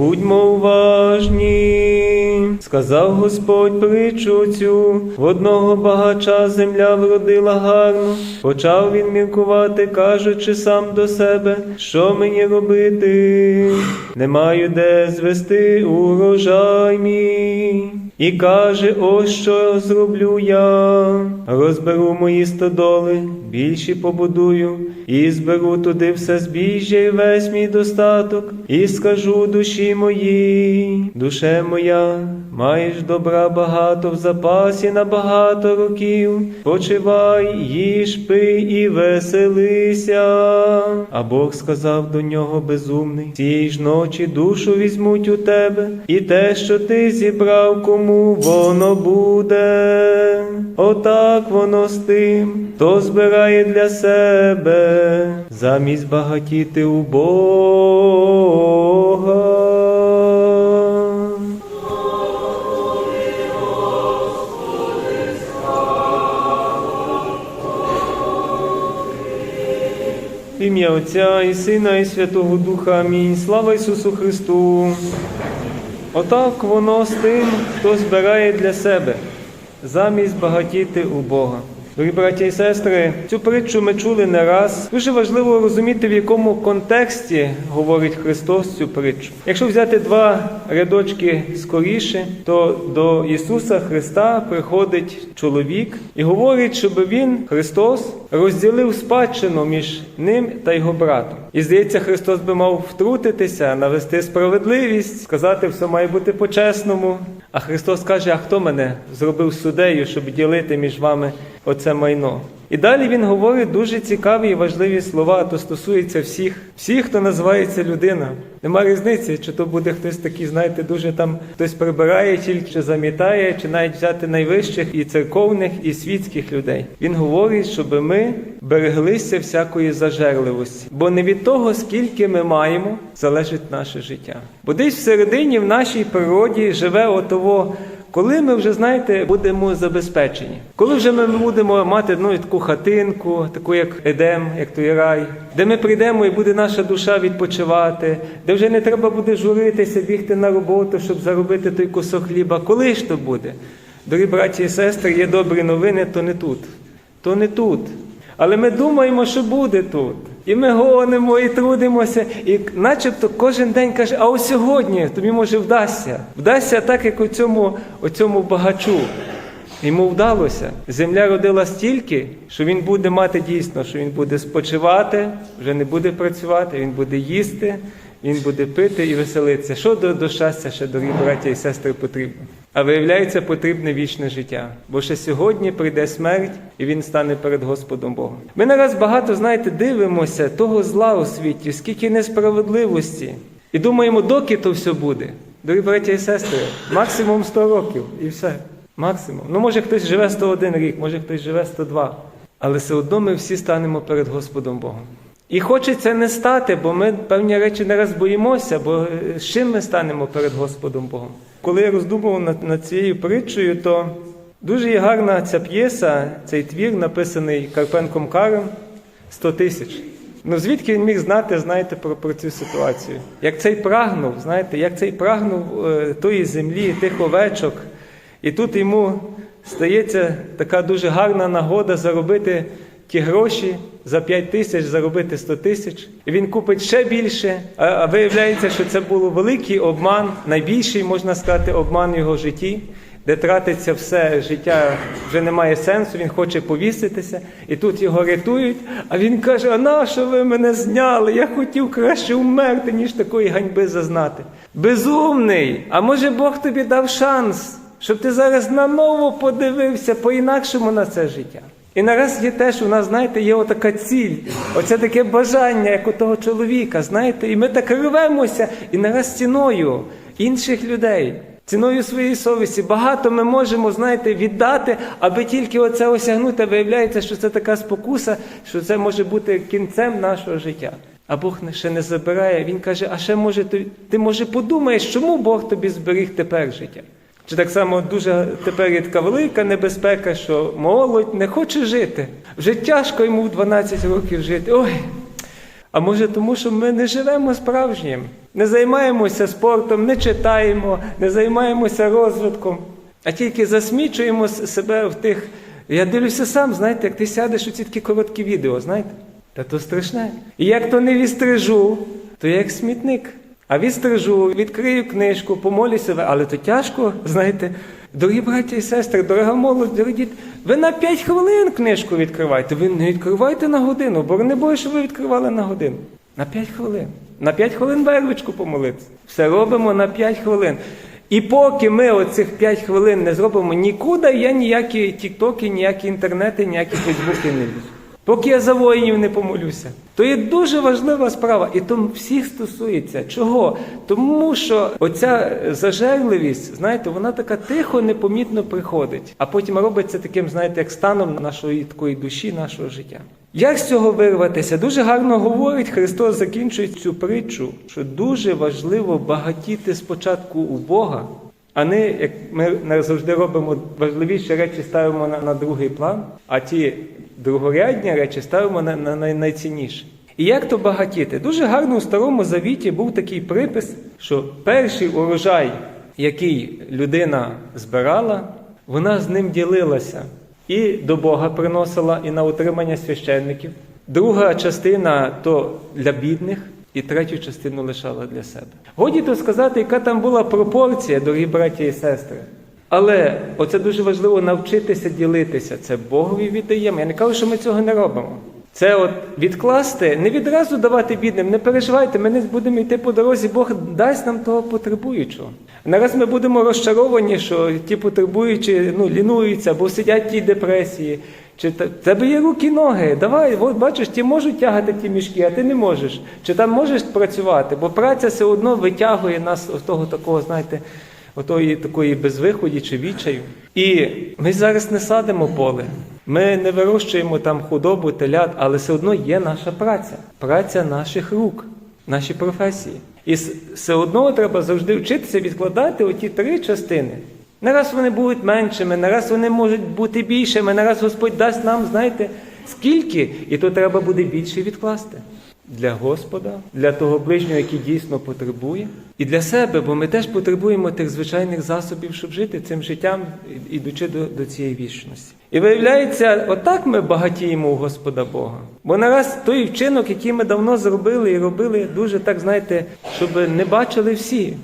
Будьмо уважні, сказав Господь притчу цю, в одного багача земля вродила гарно. Почав він міркувати, кажучи сам до себе, що мені робити? Не маю де звести урожай мій. І каже, ось що зроблю я. Розберу мої стодоли, більші побудую, і зберу туди все збіжжя і весь мій достаток, і скажу душі моїй, душе моя, маєш добра багато в запасі на багато років. Почивай, їж, пий і веселися. А Бог сказав до нього безумний: цієї ж ночі душу візьмуть у тебе, і те, що ти зібрав, кому воно буде. Отак воно з тим, хто збирає для себе, замість багатіти у Бога. В ім'я Отця і Сина, і Святого Духа. Амінь. Слава Ісусу Христу. Отак воно з тим, хто збирає для себе, замість багатіти у Бога. Дорогі браті і сестри, цю притчу ми чули не раз. Дуже важливо розуміти, в якому контексті говорить Христос цю притчу. Якщо взяти два рядочки скоріше, то до Ісуса Христа приходить чоловік і говорить, щоб він, Христос, розділив спадщину між ним та його братом. І здається, Христос би мав втрутитися, навести справедливість, сказати, все має бути по-чесному. А Христос каже: А хто мене зробив суддею, щоб ділити між вами оце майно? І далі він говорить дуже цікаві і важливі слова, то стосується всіх, всіх, хто називається людина. Нема різниці, чи то буде хтось такий, знаєте, дуже там хтось прибирає, тільки чи замітає, чи навіть взяти найвищих і церковних, і світських людей. Він говорить, щоб ми береглися всякої зажерливості, бо не від того, скільки ми маємо, залежить наше життя. Бо десь всередині в нашій природі живе отово. Коли ми вже знаєте, будемо забезпечені, коли вже ми будемо мати ну, таку хатинку, таку як Едем, як той рай, де ми прийдемо і буде наша душа відпочивати, де вже не треба буде журитися, бігти на роботу, щоб заробити той кусок хліба. Коли ж то буде? Дорогі браті і сестри, є добрі новини, то не тут, то не тут. Але ми думаємо, що буде тут. І ми гонимо, і трудимося, і начебто кожен день каже, а ось сьогодні тобі може вдасться. Вдасться так, як у цьому, у цьому багачу. Йому вдалося. Земля родила стільки, що він буде мати дійсно, що він буде спочивати, вже не буде працювати, він буде їсти, він буде пити і веселитися. Що до, до щастя ще, дорогі браття і сестри, потрібно? А виявляється, потрібне вічне життя. Бо ще сьогодні прийде смерть, і він стане перед Господом Богом. Ми нараз багато, знаєте, дивимося того зла у світі, скільки несправедливості. І думаємо, доки то все буде. Дорогі браття і сестри, максимум 100 років і все. Максимум. Ну, може, хтось живе 101 рік, може хтось живе 102. Але все одно ми всі станемо перед Господом Богом. І хочеться не стати, бо ми певні речі не раз боїмося, бо е, з чим ми станемо перед Господом Богом? Коли я роздумував над, над цією притчею, то дуже є гарна ця п'єса, цей твір, написаний Карпенком Карем 100 тисяч. Ну звідки він міг знати, знаєте, про, про цю ситуацію? Як цей прагнув, знаєте, як цей прагнув е, тої землі, тих овечок. І тут йому стається така дуже гарна нагода заробити ті гроші за 5 тисяч, заробити 100 тисяч. І він купить ще більше. А, виявляється, що це був великий обман, найбільший, можна сказати, обман в його житті, де тратиться все життя, вже немає сенсу, він хоче повіситися. І тут його рятують. А він каже: А на що ви мене зняли? Я хотів краще вмерти, ніж такої ганьби зазнати. Безумний! А може Бог тобі дав шанс? щоб ти зараз наново подивився по-інакшому на це життя. І нараз є те, що у нас, знаєте, є отака ціль, оце таке бажання, як у того чоловіка, знаєте, і ми так рвемося, і нараз ціною інших людей, ціною своєї совісті. Багато ми можемо, знаєте, віддати, аби тільки оце осягнути. Виявляється, що це така спокуса, що це може бути кінцем нашого життя. А Бог ще не забирає. Він каже: а ще може ти, ти може подумаєш, чому Бог тобі зберіг тепер життя? Чи так само дуже тепер є така велика небезпека, що молодь не хоче жити. Вже тяжко йому в 12 років жити. Ой, А може тому, що ми не живемо справжнім, не займаємося спортом, не читаємо, не займаємося розвитком, а тільки засмічуємо себе в тих. Я дивлюся сам, знаєте, як ти сядеш у ці такі короткі відео, знаєте? Та то страшне. І як то не відстрижу, то я як смітник. А відстрижу, відкрию книжку, помолюся, але то тяжко, знаєте. Дорогі браті і сестри, дорога молодь, дорогі діти, ви на 5 хвилин книжку відкривайте. Ви не відкривайте на годину, бо не бою, що ви відкривали на годину. На 5 хвилин. На 5 хвилин вервичку помолитися. Все робимо на 5 хвилин. І поки ми оцих 5 хвилин не зробимо нікуди, я ніякі тіктоки, ніякі інтернети, ніякі фейсбуки не лізу. Поки я за воїнів не помолюся. То є дуже важлива справа, і то всіх стосується. Чого? Тому що оця зажерливість, знаєте, вона така тихо, непомітно приходить, а потім робиться таким, знаєте, як станом нашої такої душі, нашого життя. Як з цього вирватися? Дуже гарно говорить Христос, закінчує цю притчу, що дуже важливо багатіти спочатку у Бога, а не як ми завжди робимо важливіші речі, ставимо на, на другий план, а ті другорядні речі ставимо на, на, на найцінніше. І як то багатіти? Дуже гарно у старому завіті був такий припис, що перший урожай, який людина збирала, вона з ним ділилася і до Бога приносила, і на утримання священників. Друга частина то для бідних, і третю частину лишала для себе. Годі то сказати, яка там була пропорція, дорогі браті і сестри. Але оце дуже важливо навчитися ділитися. Це Богові віддаємо. Я не кажу, що ми цього не робимо. Це от відкласти, не відразу давати бідним, не переживайте, ми не будемо йти по дорозі, Бог дасть нам того потребуючого. Нараз ми будемо розчаровані, що ті потребуючі ну, лінуються або сидять в тій депресії. Чи в тебе є руки ноги? Давай, от бачиш, ті можуть тягати ті мішки, а ти не можеш. Чи там можеш працювати? Бо праця все одно витягує нас з того такого, знаєте, отої такої безвиході чи відчаю. І ми зараз не садимо поле. Ми не вирощуємо там худобу, телят, але все одно є наша праця, праця наших рук, наші професії. І все одно треба завжди вчитися відкладати оті три частини. Не раз вони будуть меншими, не раз вони можуть бути більшими, не раз Господь дасть нам, знаєте, скільки, і то треба буде більше відкласти. Для Господа, для того ближнього, який дійсно потребує, і для себе, бо ми теж потребуємо тих звичайних засобів, щоб жити цим життям, ідучи до, до цієї вічності. І виявляється, отак ми багатіємо у Господа Бога. Бо нараз той вчинок, який ми давно зробили і робили, дуже так, знаєте, щоб не бачили всі.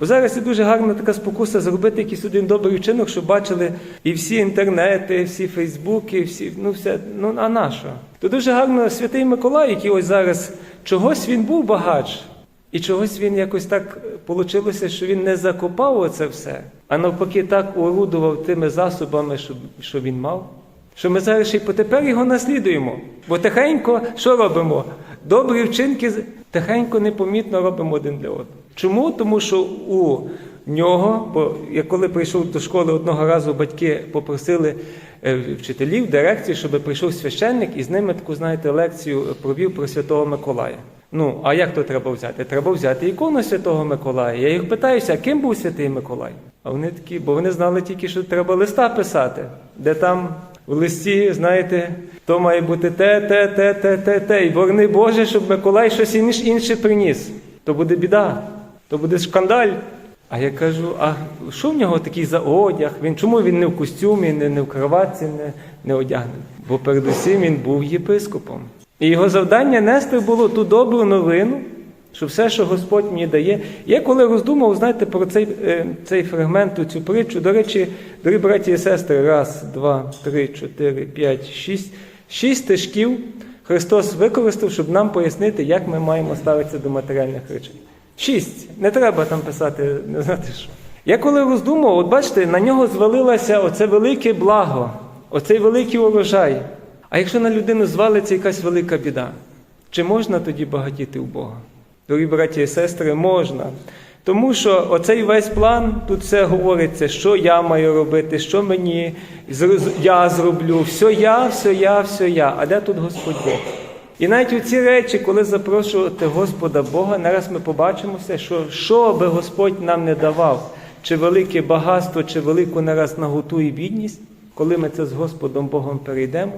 Бо зараз є дуже гарна така спокуса зробити якийсь один добрий вчинок, щоб бачили і всі інтернети, всі Фейсбуки, всі, ну все, ну а що? То дуже гарно святий Миколай, який ось зараз чогось він був багач, і чогось він якось так вийшло, що він не закопав оце все, а навпаки так орудував тими засобами, що, що він мав. Що ми зараз ще й потепер його наслідуємо. Бо тихенько що робимо? Добрі вчинки тихенько непомітно робимо один для одного. Чому? Тому що у нього, бо я коли прийшов до школи одного разу, батьки попросили е, вчителів, дирекції, щоб прийшов священник і з ними таку, знаєте, лекцію провів про Святого Миколая. Ну, а як то треба взяти? Треба взяти ікону Святого Миколая. Я їх питаюся, а ким був Святий Миколай? А вони такі, бо вони знали тільки, що треба листа писати, де там в листі, знаєте, то має бути те, те, те, те, те, те. І борни Боже, щоб Миколай щось інше приніс. То буде біда, то буде шкандаль. А я кажу: а що в нього такий за одяг? Він чому він не в костюмі, не, не в кроватці, не, не одягнений? Бо передусім він був єпископом. І його завдання нести було ту добру новину, що все, що Господь мені дає. Я коли роздумав, знаєте, про цей, е, цей фрагмент, цю притчу, до речі, дорогі браті і сестри, раз, два, три, чотири, п'ять, шість, шість стежків Христос використав, щоб нам пояснити, як ми маємо ставитися до матеріальних речей. Шість. Не треба там писати, не знати що. Я коли роздумав, от бачите, на нього звалилося оце велике благо, оцей великий урожай. А якщо на людину звалиться якась велика біда, чи можна тоді багатіти у Бога? Дорогі браті і сестри, можна. Тому що оцей весь план, тут все говориться, що я маю робити, що мені я зроблю, все я, все я, все я. А де тут Господь Бог? І навіть у ці речі, коли запрошувати Господа Бога, нараз ми побачимо все, що, що би Господь нам не давав, чи велике багатство, чи велику нараз наготу і бідність, коли ми це з Господом Богом перейдемо,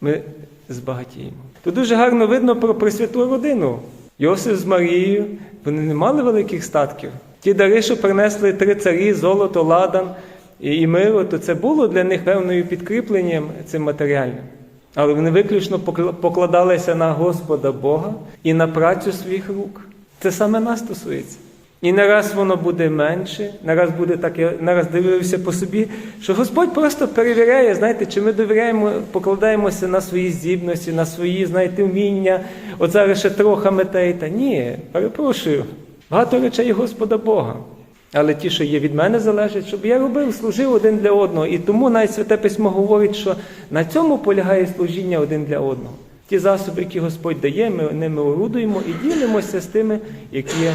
ми збагатіємо. то дуже гарно видно про Пресвяту родину. Йосиф з Марією, вони не мали великих статків. Ті дари, що принесли три царі, золото, ладан і миро, то це було для них певною підкріпленням цим матеріальним. Але вони виключно покладалися на Господа Бога і на працю своїх рук. Це саме нас стосується. І не раз воно буде менше, не раз буде так, я не раз дивився по собі, що Господь просто перевіряє, знаєте, чи ми довіряємо, покладаємося на свої здібності, на свої, знаєте, вміння. От зараз ще трохи метей. Та ні, перепрошую. Багато речей Господа Бога. Але ті, що є від мене, залежать, щоб я робив, служив один для одного. І тому навіть Святе Письмо говорить, що на цьому полягає служіння один для одного. Ті засоби, які Господь дає, ми ними орудуємо і ділимося з тими, які є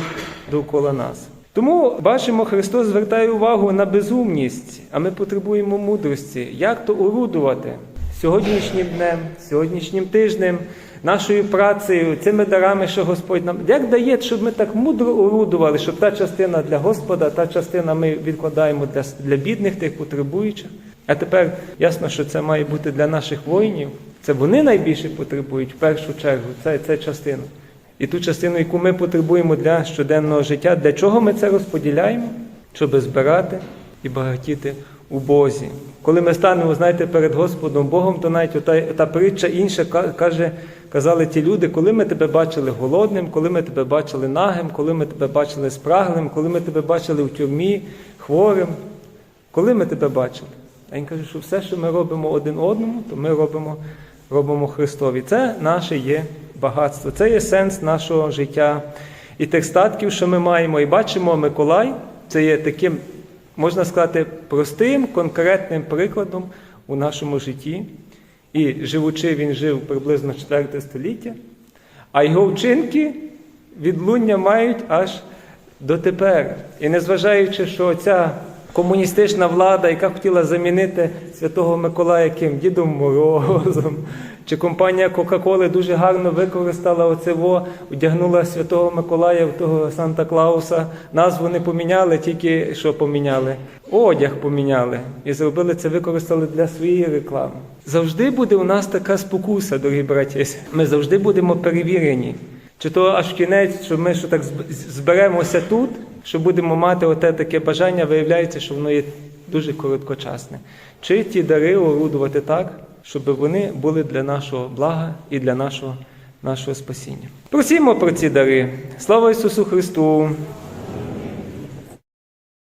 довкола нас. Тому бачимо, Христос звертає увагу на безумність, а ми потребуємо мудрості. Як то орудувати сьогоднішнім днем, сьогоднішнім тижнем, нашою працею, цими дарами, що Господь нам як дає, щоб ми так мудро орудували, щоб та частина для Господа, та частина ми відкладаємо для, для бідних, тих потребуючих. А тепер ясно, що це має бути для наших воїнів. Це вони найбільше потребують в першу чергу. Це, це частина. І ту частину, яку ми потребуємо для щоденного життя, для чого ми це розподіляємо? Щоб збирати і багатіти у Бозі. Коли ми станемо, знаєте, перед Господом Богом, то навіть ота, та притча інша каже, казали ті люди, коли ми тебе бачили голодним, коли ми тебе бачили нагим, коли ми тебе бачили спраглим, коли ми тебе бачили в тюрмі, хворим, коли ми тебе бачили. А він каже, що все, що ми робимо один одному, то ми робимо, робимо Христові. Це наше є багатство, це є сенс нашого життя. І тих статків, що ми маємо, і бачимо Миколай, це є таким, можна сказати, простим, конкретним прикладом у нашому житті. І живучи, він жив приблизно 4 століття, а його вчинки відлуння мають аж дотепер. І незважаючи, що ця комуністична влада, яка хотіла замінити Святого Миколая яким Дідом Морозом, чи компанія Кока-Коли дуже гарно використала оцево, одягнула Святого Миколая того Санта Клауса. Назву не поміняли, тільки що поміняли. Одяг поміняли. І зробили це, використали для своєї реклами. Завжди буде у нас така спокуса, дорогі браті. Ми завжди будемо перевірені. Чи то аж кінець, що ми що так зберемося тут, що будемо мати оте таке бажання, виявляється, що воно є дуже короткочасне. Чи ті дари орудувати так, щоб вони були для нашого блага і для нашого, нашого спасіння. Просімо про ці дари. Слава Ісусу Христу!